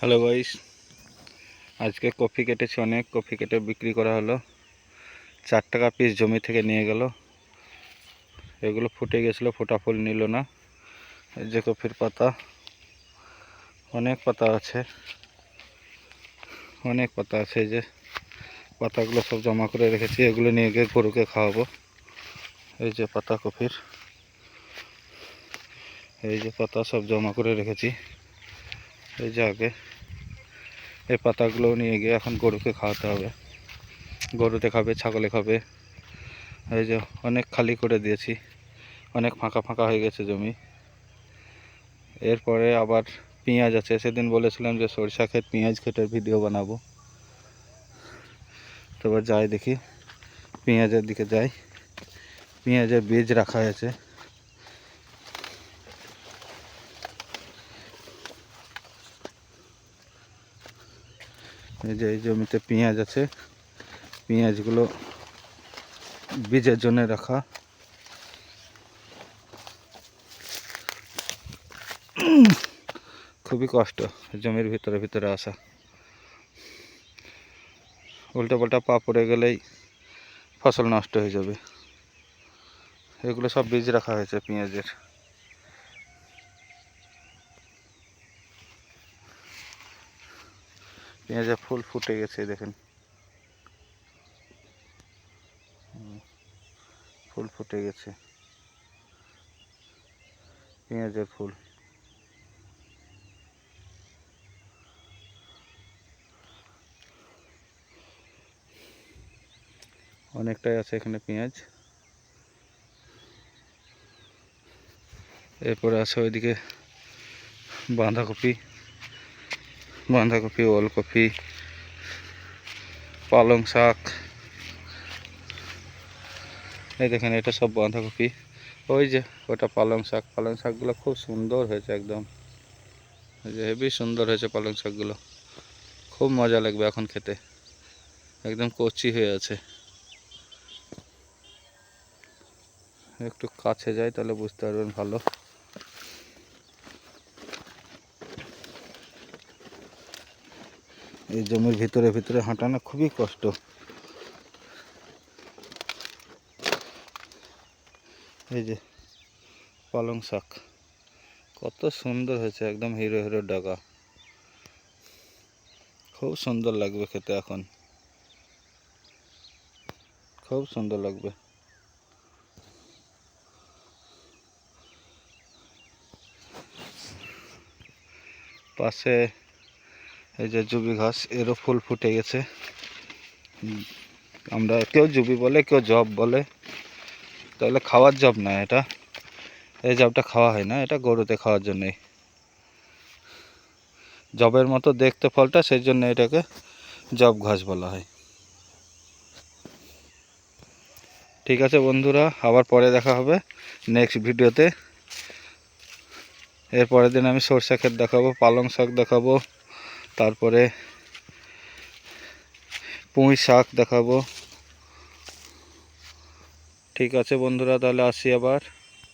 Hello guys আজকে coffee কেটেছি অনেক। কফি কেটে বিক্রি করা হলো। চার টাকা পিস জমি থেকে নিয়ে গেল। এগুলো ফুটে গেছিল, ফোটা ফুল নিল না। এই যে কফির পাতা। অনেক পাতা আছে। অনেক পাতা আছে এই যে। পাতাগুলো সব জমা করে রেখেছি। এগুলো নিয়ে গিয়ে গরুকে খাওয়াবো। এই যে পাতা কফির। এই যে পাতা সব জমা করে রেখেছি। এই যে আগে। এই পাতাগুলো নিয়ে গিয়ে এখন গরুকে খাওয়াতে হবে। গরুতে খাবে, ছাগলে খাবে। এই যে অনেক খালি করে দিয়েছি। অনেক ফাঁকা ফাঁকা হয়ে গেছে জমি। এরপরে আবার পেঁয়াজ আছে। সেদিন বলেছিলাম যে সরিষা ক্ষেত পেঁয়াজ ক্ষেতের ভিডিও বানাবো। তো এবার যাই দেখি। পেঁয়াজের দিকে যাই। পেঁয়াজের বীজ রাখা আছে এই যে এই জমিতে পেঁয়াজ আছে, পেঁয়াজগুলো বীজের জন্য রাখা। খুবই কষ্ট জমির ভিতরে ভিতরে আসা। উল্টো পাল্টা পা পড়ে গেলেই ফসল নষ্ট হয়ে যাবে। এগুলো সব বীজ রাখা হয়েছে পেঁয়াজের। পেঁয়াজের ফুল ফুটে গেছে, দেখেন। ফুল ফুটে গেছে। পেঁয়াজের ফুল। অনেকটাই আছে এখানে পেঁয়াজ। এরপরে আছে ওইদিকে বাঁধাকপি। বাঁধাকপি, ওলকপি, পালং শাক। এই দেখেন, এটা সব বাঁধাকপি। ওই যে, ওটা পালং শাক। পালং শাকগুলো খুব সুন্দর হয়েছে একদম। এই যে, হেবি সুন্দর হয়েছে পালং শাকগুলো। খুব মজা লাগবে এখন খেতে। একদম কচি হয়ে আছে। একটু কাছে যাই তাহলে বুঝতে পারবেন ভালো। এই জমির ভিতরে ভিতরে হাঁটানো খুবই কষ্ট। এই যে পালং শাক, কত সুন্দর হয়েছে, একদম হিরো হিরো ডাকা খুব সুন্দর লাগবে খেতে এখন। খুব সুন্দর লাগবে। পাশে এই যে জুবি ঘাস, এরও ফুল ফুটে গেছে। আমরা কেউ জুবি বলে, কেউ জব বলে। তাহলে খাওয়ার জব না এটা। এই জবটা খাওয়া হয় না, এটা গরুতে খাওয়ার জন্যই। জবের মতো দেখতে ফলটা, সেই জন্য এটাকে জব ঘাস বলা হয়। ঠিক আছে বন্ধুরা, আবার পরে দেখা হবে নেক্সট ভিডিওতে। এর পরের দিন আমি সরষা ক্ষেত দেখাবো, পালং শাক দেখাবো। তারপরে পুঁই শাক দেখাবো। ঠিক আছে বন্ধুরা তাহলে আসি আবার।